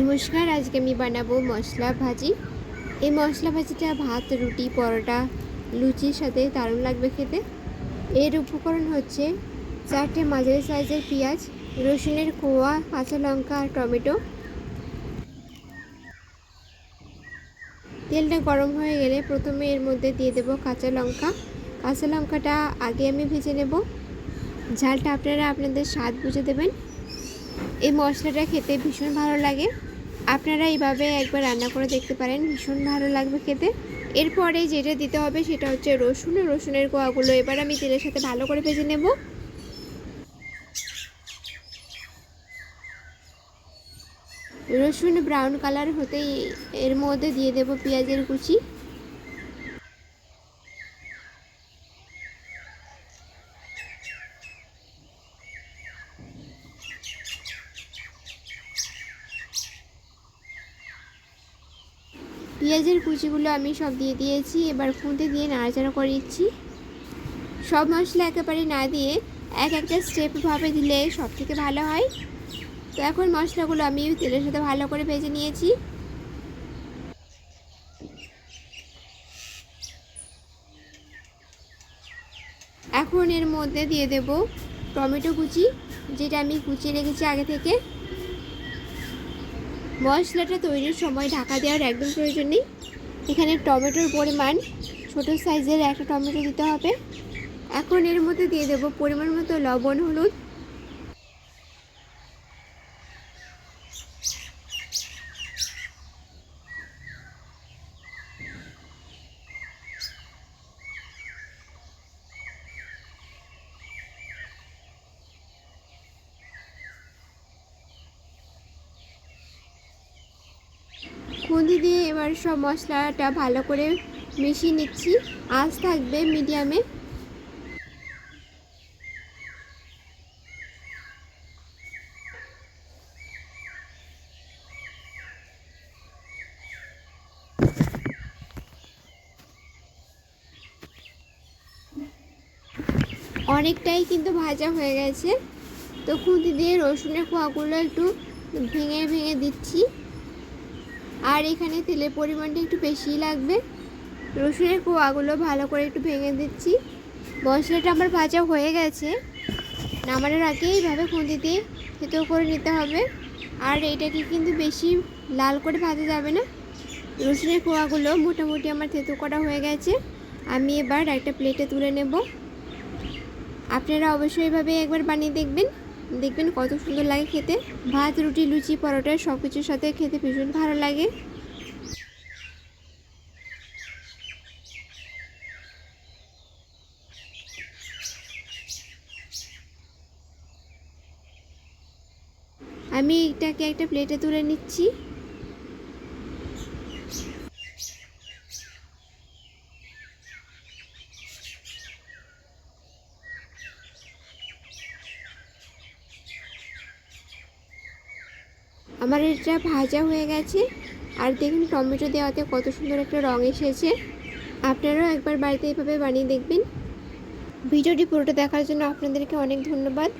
নমস্কার, আজকে আমি বানাবো মশলা ভাজি। এই মশলা ভাজিটা ভাত, রুটি, পরোটা, লুচির সাথে দারুণ লাগবে খেতে। এর উপকরণ হচ্ছে চারটে মাঝারি সাইজের পেঁয়াজ, রসুনের কোয়া, কাঁচা লঙ্কা আর টমেটো। তেলটা গরম হয়ে গেলে প্রথমে এর মধ্যে দিয়ে দেবো কাঁচা লঙ্কা। কাঁচা লঙ্কাটা আগে আমি ভেজে নেব। ঝালটা আপনারা আপনাদের স্বাদ বুঝে দেবেন। এই মশলাটা খেতে ভীষণ ভালো লাগে। আপনারা এইভাবে একবার রান্না করে দেখতে পারেন, ভীষণ ভালো লাগবে খেতে। এরপরে যেটা দিতে হবে সেটা হচ্ছে রসুন, রসুনের কোয়াগুলো এবার আমি তেলের সাথে ভালো করে ভেজে নেব। রসুন ব্রাউন কালার হতেই এর মধ্যে দিয়ে দেব পেঁয়াজের কুচি। পেঁয়াজের কুচিগুলো আমি সব দিয়ে দিয়েছি, এবার খুঁতে দিয়ে নাড়াচাড়া করে দিচ্ছি সব মশলা একেবারে না দিয়ে এক একটা স্টেপভাবে দিলে সব থেকে ভালো হয়। তো এখন মশলাগুলো আমি তেলের সাথে ভালো করে ভেজে নিয়েছি। এখন এর মধ্যে দিয়ে দেব টমেটো কুচি, যেটা আমি কুচিয়ে রেখেছি আগে থেকে। মশলাটা তৈরির সময় ঢাকা দেওয়ার একদম প্রয়োজন নেই। এখানে টমেটোর পরিমাণ ছোট সাইজের একটা টমেটো দিতে হবে। এখন এর মধ্যে দিয়ে দেবো পরিমাণ মতো লবণ, হলুদ খুন্তি দিয়ে এবার সব মশলাটা ভালো করে মিশিয়ে নিচ্ছি। আজ থাকবে মিডিয়ামে। অনেকটাই কিন্তু ভাজা হয়ে গেছে। তো খুন্তি দিয়ে রসুনের কোয়াগুলো একটু ভেঙে ভেঙে দিচ্ছি। আর এখানে তেলের পরিমাণটা একটু বেশিই লাগবে। রসুনের কোয়াগুলো ভালো করে একটু ভেঙে দিচ্ছি। মশলাটা আমার ভাজা হয়ে গেছে। নামানোর আগে এইভাবে খুঁতি দিয়ে থেতো করে নিতে হবে। আর এটাকে কিন্তু বেশি লাল করে ভাজা যাবে না। রসুনের কোয়াগুলো মোটামুটি আমার থেতো করা হয়ে গেছে। আমি এবার একটা প্লেটে তুলে নেব। আপনারা অবশ্যই এভাবে একবার বানিয়ে দেখবেন। দেখবেন কত সুন্দর লাগে খেতে। ভাত, রুটি, লুচি, পরোটা সব কিছুর সাথে খেতে ভীষণ ভালো লাগে। আমি এটাকে একটা প্লেটে তুলে নিচ্ছি। আমার এটা ভাজা হয়ে গেছে। আর দেখুন টমেটো দেওয়াতে কত সুন্দর একটা রঙ এসেছে। আপনারাও একবার বাড়িতে এভাবে বানিয়ে দেখবেন। ভিডিওটি পুরোটা দেখার জন্য আপনাদেরকে অনেক ধন্যবাদ।